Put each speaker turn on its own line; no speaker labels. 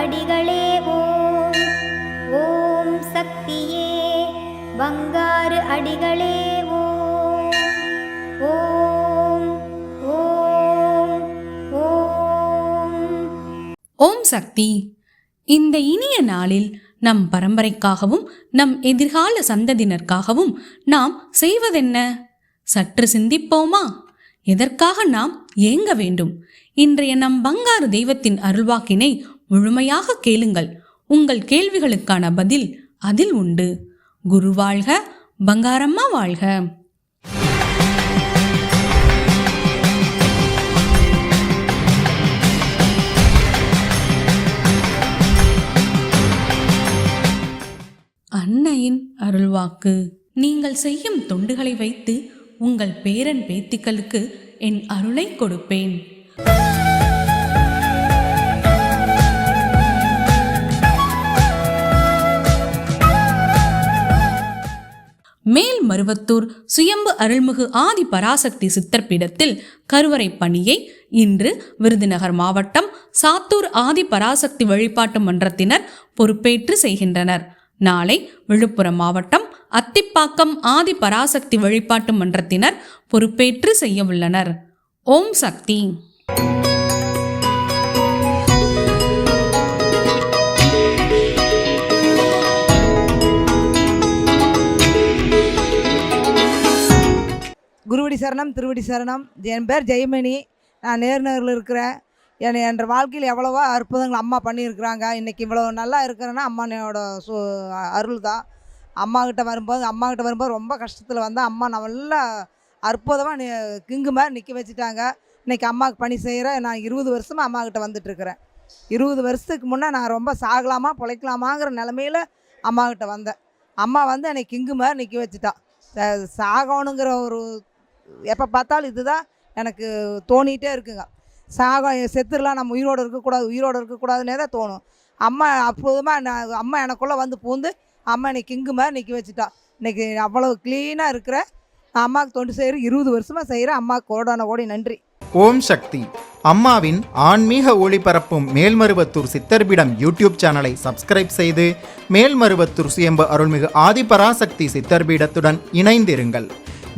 அடிகளே ஓம். ஓம் சக்தியே. வங்காறு அடிகளே ஓம். ஓம் ஓம் ஓம். ஓம்
சக்தி. இந்த இனிய நாளில் நம் பரம்பரைக்காகவும் நம் எதிர்கால சந்ததியினருக்காகவும் நாம் செய்வதென்ன? சற்று சிந்திப்போமா? எதற்காக நாம் ஏங்க வேண்டும்? இன்றைய நம் பங்காரு தெய்வத்தின் அருள்வாக்கினை முழுமையாக கேளுங்கள். உங்கள் கேள்விகளுக்கான பதில் அதில் உண்டு. குரு வாழ்க பங்காரம்மா வாழ்க. அன்னையின் அருள்வாக்கு. நீங்கள் செய்யும் தொண்டுகளை வைத்து உங்கள் பேரன் பேத்திகளுக்கு என் அருளை கொடுப்பேன். மேல் மருவத்தூர் சுயம்பு அருள்மிகு ஆதி பராசக்தி சித்தர் பீடத்தில் கருவறை பணியை இன்று விருதுநகர் மாவட்டம் சாத்தூர் ஆதி பராசக்தி வழிபாட்டு மன்றத்தினர் பொறுப்பேற்று செய்கின்றனர். நாளை விழுப்புரம் மாவட்டம் அத்திப்பாக்கம் ஆதி பராசக்தி வழிபாட்டு மன்றத்தினர் பொறுப்பேற்று செய்யவுள்ளனர் ஓம் சக்தி.
குருவடி சரணம் திருவடி சரணம். என் பேர் ஜெயமணி. நான் நேர்நகரில் இருக்கிறேன். என் என்ற வாழ்க்கையில் எவ்வளவோ அற்புதங்கள் அம்மா பண்ணியிருக்கிறாங்க. இன்றைக்கி இவ்வளோ நல்லா இருக்கிறேன்னா அம்மானோட சு அருள் தான் அம்மாக்கிட்ட வரும்போது அம்மாக்கிட்ட வரும்போது ரொம்ப கஷ்டத்தில் வந்தால் அம்மா நல்லா அற்புதமாக நி கிங்கு மாதிரி நிற்க வச்சுட்டாங்க. இன்றைக்கி அம்மாவுக்கு பணி செய்கிறேன் நான் இருபது வருஷமாக அம்மாக்கிட்ட வந்துட்டுருக்கிறேன். இருபது வருஷத்துக்கு முன்னே நான் ரொம்ப சாகலாமா பிழைக்கலாமாங்கிற நிலமையில அம்மாக்கிட்ட வந்தேன். அம்மா வந்து என்னை கிங்கு மாதிரி நிற்க வச்சுட்டான் சாகணுங்கிற ஒரு எப்போ பார்த்தாலும் இதுதான் எனக்கு தோணிகிட்டே இருக்குங்க. சாக செத்துடலாம் நம்ம உயிரோடு இருக்கக்கூடாது உயிரோடு இருக்கக்கூடாதுன்னே தான் தோணும். அம்மா அற்புதமாக நான் அம்மா எனக்குள்ளே வந்து பூந்து அம்மா இன்னைக்கு கிங்கு மாதிரி நிற்க வச்சுட்டா. இன்னைக்கு அவ்வளோ க்ளீனாக இருக்கிற அம்மாவுக்கு தொண்டு செய்கிற இருபது வருஷமாக செய்கிற அம்மாவுக்கு கோடான கோடி நன்றி.
ஓம் சக்தி. அம்மாவின் ஆன்மீக ஒளிபரப்பும் மேல்மருவத்தூர் சித்தர்பிடம் யூடியூப் சேனலை சப்ஸ்கிரைப் செய்து மேல்மருவத்தூர் சுயம்பு அருள்மிகு ஆதிபராசக்தி சித்தர்பீடத்துடன் இணைந்திருங்கள்.